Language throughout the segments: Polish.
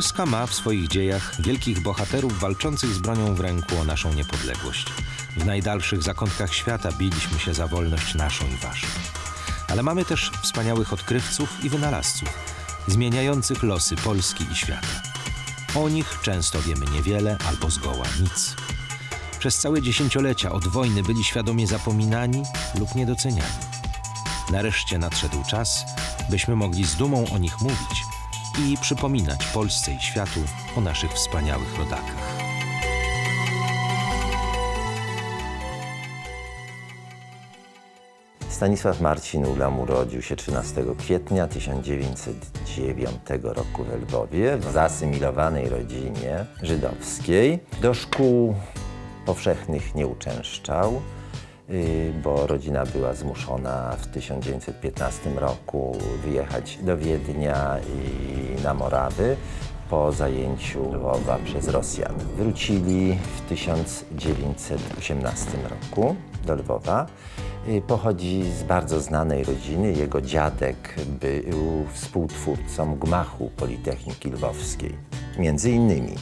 Polska ma w swoich dziejach wielkich bohaterów walczących z bronią w ręku o naszą niepodległość. W najdalszych zakątkach świata biliśmy się za wolność naszą i waszą. Ale mamy też wspaniałych odkrywców i wynalazców, zmieniających losy Polski i świata. O nich często wiemy niewiele albo zgoła nic. Przez całe dziesięciolecia od wojny byli świadomie zapominani lub niedoceniani. Nareszcie nadszedł czas, byśmy mogli z dumą o nich mówić i przypominać Polsce i światu o naszych wspaniałych rodakach. Stanisław Marcin Ulam urodził się 13 kwietnia 1909 roku we Lwowie w zaasymilowanej rodzinie żydowskiej. Do szkół powszechnych nie uczęszczał, bo rodzina była zmuszona w 1915 roku wyjechać do Wiednia i na Morawy po zajęciu Lwowa przez Rosjan. Wrócili w 1918 roku do Lwowa. Y, Pochodzi z bardzo znanej rodziny. Jego dziadek był współtwórcą gmachu Politechniki Lwowskiej. Między innymi.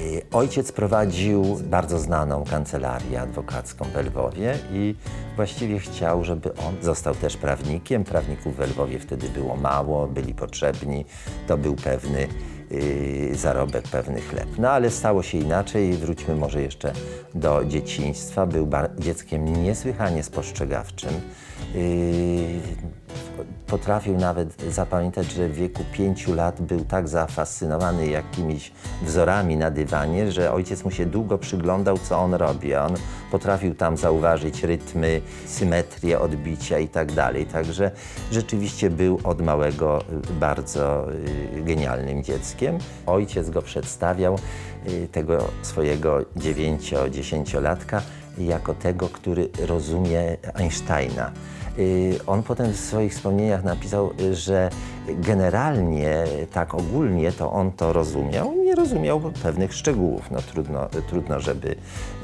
Y, Ojciec prowadził bardzo znaną kancelarię adwokacką w Lwowie i właściwie chciał, żeby on został też prawnikiem. Prawników w Lwowie wtedy było mało, byli potrzebni. To był pewny y, zarobek, pewny chleb. No ale stało się inaczej. Wróćmy może jeszcze do dzieciństwa. Był dzieckiem niesłychanie spostrzegawczym. Y, Potrafił nawet zapamiętać, że w wieku pięciu lat był tak zafascynowany jakimiś wzorami na dywanie, że ojciec mu się długo przyglądał, co on robi. On potrafił tam zauważyć rytmy, symetrię odbicia i tak dalej. Także rzeczywiście był od małego y, bardzo y, genialnym dzieckiem. Ojciec go przedstawiał, y, tego swojego dziewięcio-dziesięciolatka, jako tego, który rozumie Einsteina. Y, On potem w swoich wspomnieniach napisał, y, że generalnie, tak ogólnie, to on to rozumiał, nie rozumiał pewnych szczegółów. No trudno, trudno żeby,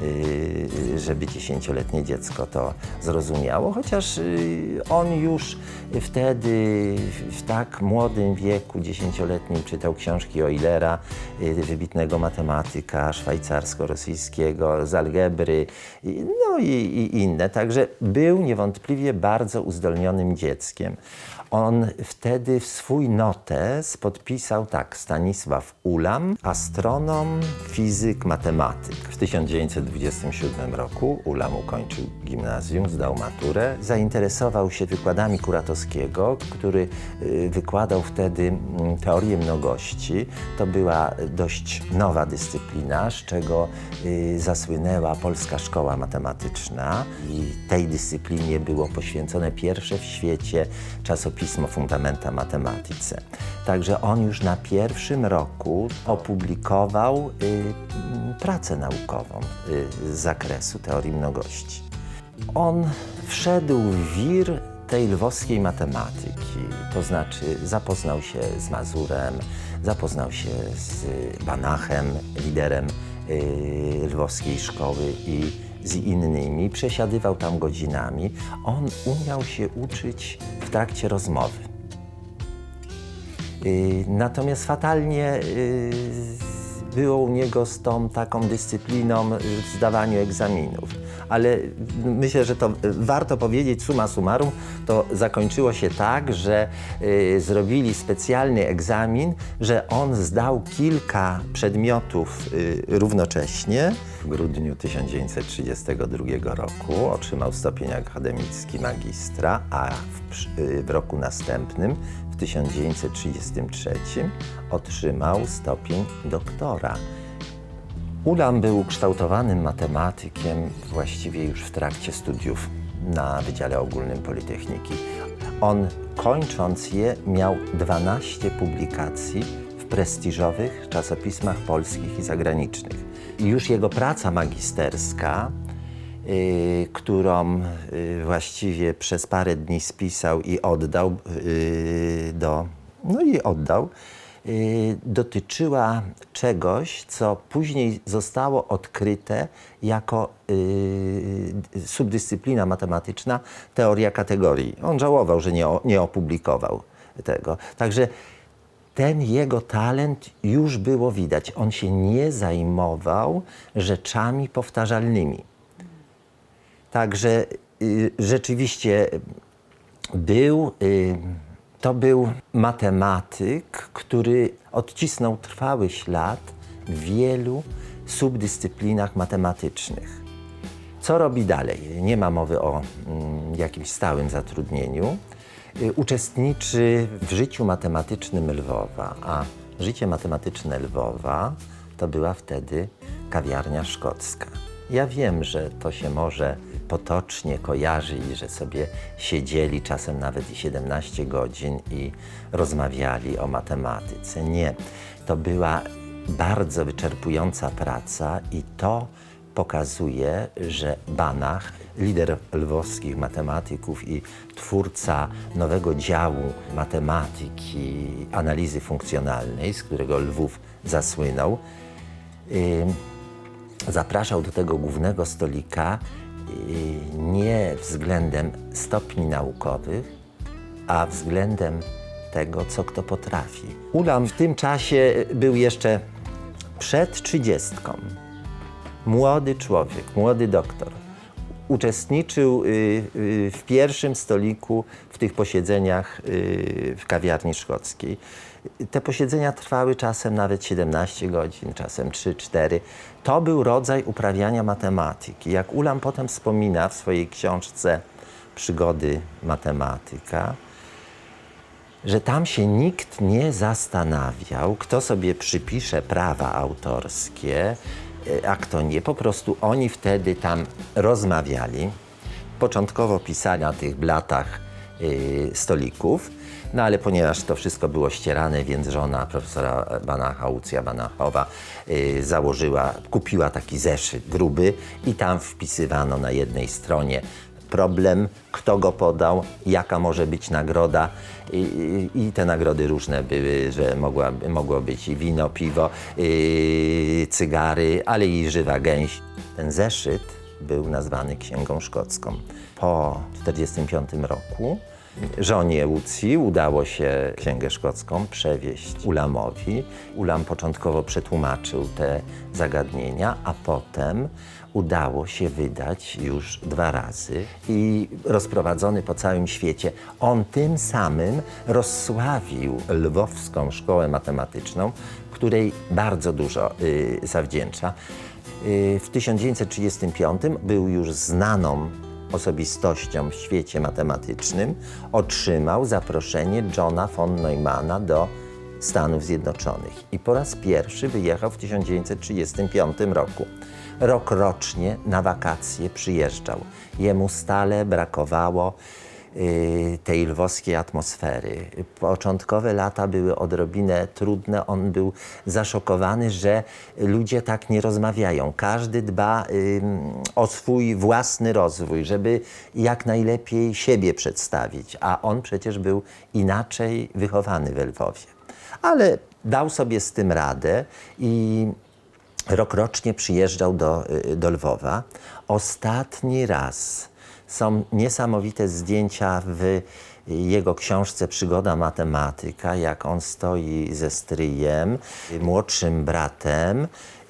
y, żeby dziesięcioletnie dziecko to zrozumiało, chociaż y, on już wtedy w tak młodym wieku, dziesięcioletnim, czytał książki Eulera, y, wybitnego matematyka szwajcarsko-rosyjskiego, z algebry, no i, i inne. Także był niewątpliwie bardzo uzdolnionym dzieckiem. On wtedy w swój notes podpisał tak, Stanisław Ulam, astronom, fizyk, matematyk. W 1927 roku Ulam ukończył gimnazjum, zdał maturę, zainteresował się wykładami Kuratowskiego, który y, wykładał wtedy mm, teorię mnogości. To była dość nowa dyscyplina, z czego y, zasłynęła Polska Szkoła Matematyczna i tej dyscyplinie było poświęcone pierwsze w świecie czasopismo Fundamenta Także on już na pierwszym roku opublikował y, pracę naukową y, z zakresu teorii mnogości. On wszedł w wir tej lwowskiej matematyki, to znaczy zapoznał się z Mazurem, zapoznał się z Banachem, liderem y, lwowskiej szkoły i z innymi, przesiadywał tam godzinami. On umiał się uczyć w trakcie rozmowy. Y, Natomiast fatalnie y, było u niego z tą taką dyscypliną w zdawaniu egzaminów. Ale myślę, że to y, warto powiedzieć summa summarum, to zakończyło się tak, że y, zrobili specjalny egzamin, że on zdał kilka przedmiotów y, równocześnie. W grudniu 1932 roku otrzymał stopień akademicki magistra, a w, y, w roku następnym w 1933 otrzymał stopień doktora. Ulam był ukształtowanym matematykiem właściwie już w trakcie studiów na Wydziale Ogólnym Politechniki. On kończąc je miał 12 publikacji w prestiżowych czasopismach polskich i zagranicznych. Już jego praca magisterska y, którą y, właściwie przez parę dni spisał i oddał y, do. No i oddał. Y, Dotyczyła czegoś, co później zostało odkryte jako y, subdyscyplina matematyczna teoria kategorii. On żałował, że nie, nie opublikował tego. Także ten jego talent już było widać. On się nie zajmował rzeczami powtarzalnymi. Także y, rzeczywiście był, y, to był matematyk, który odcisnął trwały ślad w wielu subdyscyplinach matematycznych. Co robi dalej? Nie ma mowy o mm, jakimś stałym zatrudnieniu. Y, Uczestniczy w życiu matematycznym Lwowa, a życie matematyczne Lwowa to była wtedy kawiarnia szkocka. Ja wiem, że to się może potocznie kojarzy i że sobie siedzieli czasem nawet i 17 godzin i rozmawiali o matematyce. Nie, to była bardzo wyczerpująca praca i to pokazuje, że Banach, lider lwowskich matematyków i twórca nowego działu matematyki, analizy funkcjonalnej, z którego Lwów zasłynął, ym, zapraszał do tego głównego stolika y, nie względem stopni naukowych, a względem tego, co kto potrafi. Ulam w tym czasie był jeszcze przed trzydziestką. Młody człowiek, młody doktor. Uczestniczył y, y, w pierwszym stoliku w tych posiedzeniach y, w kawiarni szkockiej. Te posiedzenia trwały czasem nawet 17 godzin, czasem 3-4. To był rodzaj uprawiania matematyki. Jak Ulam potem wspomina w swojej książce Przygody matematyka, że tam się nikt nie zastanawiał, kto sobie przypisze prawa autorskie, a kto nie. Po prostu oni wtedy tam rozmawiali. Początkowo pisali na tych blatach y, stolików, no ale ponieważ to wszystko było ścierane, więc żona profesora Banacha, Łucja Banachowa, y, założyła, kupiła taki zeszyt gruby i tam wpisywano na jednej stronie problem, kto go podał, jaka może być nagroda. I, i, i te nagrody różne były, że mogła, mogło być i wino, piwo, yy, cygary, ale i żywa gęś. Ten zeszyt był nazwany Księgą Szkocką. Po 1945 roku żonie Łucji udało się Księgę Szkocką przewieźć Ulamowi. Ulam początkowo przetłumaczył te zagadnienia, a potem udało się wydać już dwa razy i rozprowadzony po całym świecie. On tym samym rozsławił Lwowską Szkołę Matematyczną, której bardzo dużo y, zawdzięcza. Y, w 1935 był już znaną osobistością w świecie matematycznym, otrzymał zaproszenie Johna von Neumana do Stanów Zjednoczonych i po raz pierwszy wyjechał w 1935 roku. Rokrocznie na wakacje przyjeżdżał. Jemu stale brakowało tej lwowskiej atmosfery. Początkowe lata były odrobinę trudne. On był zaszokowany, że ludzie tak nie rozmawiają. Każdy dba o swój własny rozwój, żeby jak najlepiej siebie przedstawić, a on przecież był inaczej wychowany w Lwowie. Ale dał sobie z tym radę i rokrocznie przyjeżdżał do, y, do Lwowa. Ostatni raz są niesamowite zdjęcia w jego książce Przygoda matematyka, jak on stoi ze stryjem, y, młodszym bratem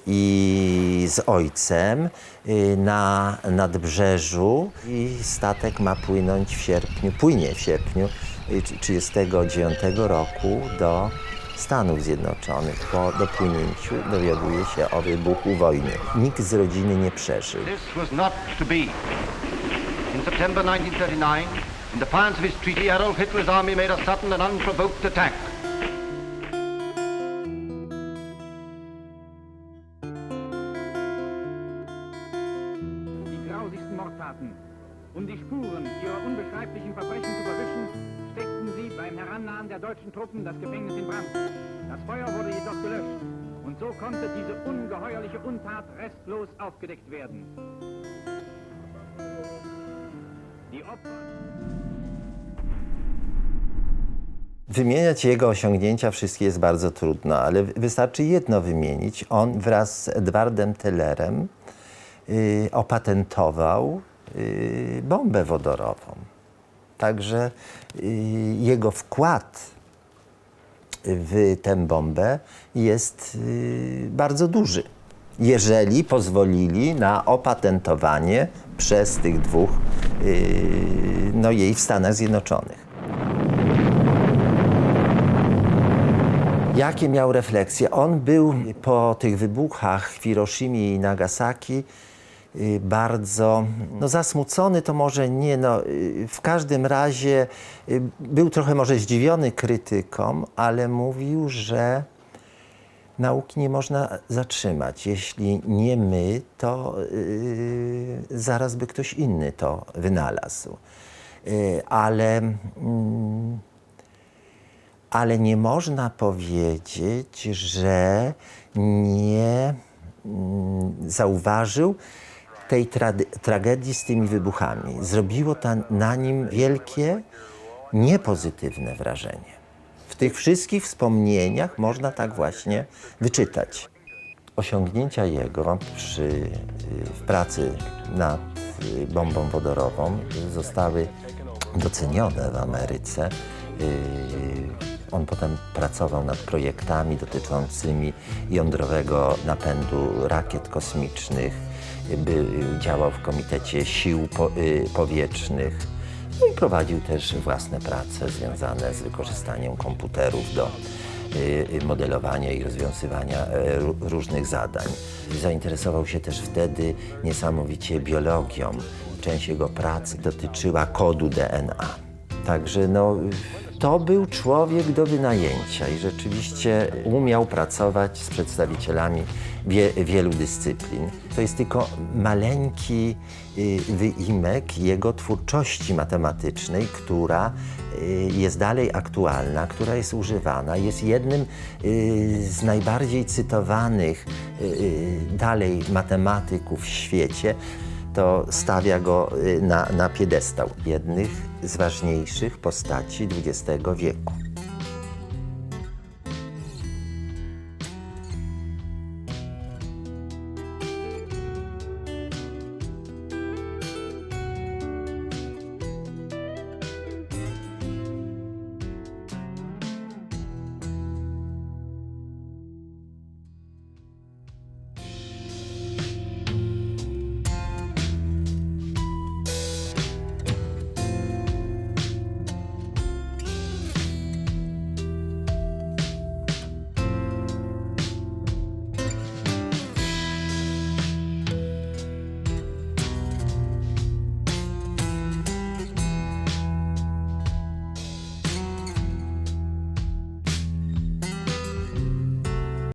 i z ojcem y, na nadbrzeżu i statek ma płynąć w sierpniu, płynie w sierpniu 1939 roku do Stanów Zjednoczonych. Po dopłynięciu dowiaduje się o wybuchu wojny. Nikt z rodziny nie przeżył. This was not to be. September 1939, in defiance of his treaty, Adolf Hitler's army made a sudden and unprovoked attack. die grausigsten Mordtaten. Um die Spuren ihrer unbeschreiblichen Verbrechen zu verwischen, steckten sie beim Herannahen der deutschen Truppen das Gefängnis in Brand. Das Feuer wurde jedoch gelöscht und so konnte diese ungeheuerliche Untat restlos aufgedeckt werden. Wymieniać jego osiągnięcia wszystkie jest bardzo trudno, ale wystarczy jedno wymienić. On wraz z Edwardem Tellerem y, opatentował y, bombę wodorową. Także y, jego wkład w tę bombę jest bardzo duży. Jeżeli pozwolili na opatentowanie przez tych dwóch no, jej w Stanach Zjednoczonych. Jakie miał refleksje? On był po tych wybuchach w Hiroshimie i Nagasaki y, bardzo no, zasmucony, to może nie, no, y, w każdym razie był trochę może zdziwiony krytyką, ale mówił, że nauki nie można zatrzymać. Jeśli nie my, to y, zaraz by ktoś inny to wynalazł. Y, ale mm, ale nie można powiedzieć, że nie mm, zauważył tej trady- tragedii z tymi wybuchami. Zrobiło to na nim wielkie, niepozytywne wrażenie. Tych wszystkich wspomnieniach można tak właśnie wyczytać. Osiągnięcia jego przy, y, w pracy nad y, bombą wodorową zostały docenione w Ameryce. Y, On potem pracował nad projektami dotyczącymi jądrowego napędu rakiet kosmicznych, y, by, działał w Komitecie Sił po, Powietrznych. No i prowadził też własne prace związane z wykorzystaniem komputerów do y, y, modelowania i rozwiązywania e, ró- różnych zadań. Zainteresował się też wtedy niesamowicie biologią. Część jego pracy dotyczyła kodu DNA. Także no, to był człowiek do wynajęcia i rzeczywiście umiał pracować z przedstawicielami wie, wielu dyscyplin. To jest tylko maleńki y, wyimek jego twórczości matematycznej, która y, jest dalej aktualna, która jest używana, jest jednym y, z najbardziej cytowanych dalej matematyków w świecie to stawia go na, na piedestał jednych z ważniejszych postaci XX wieku.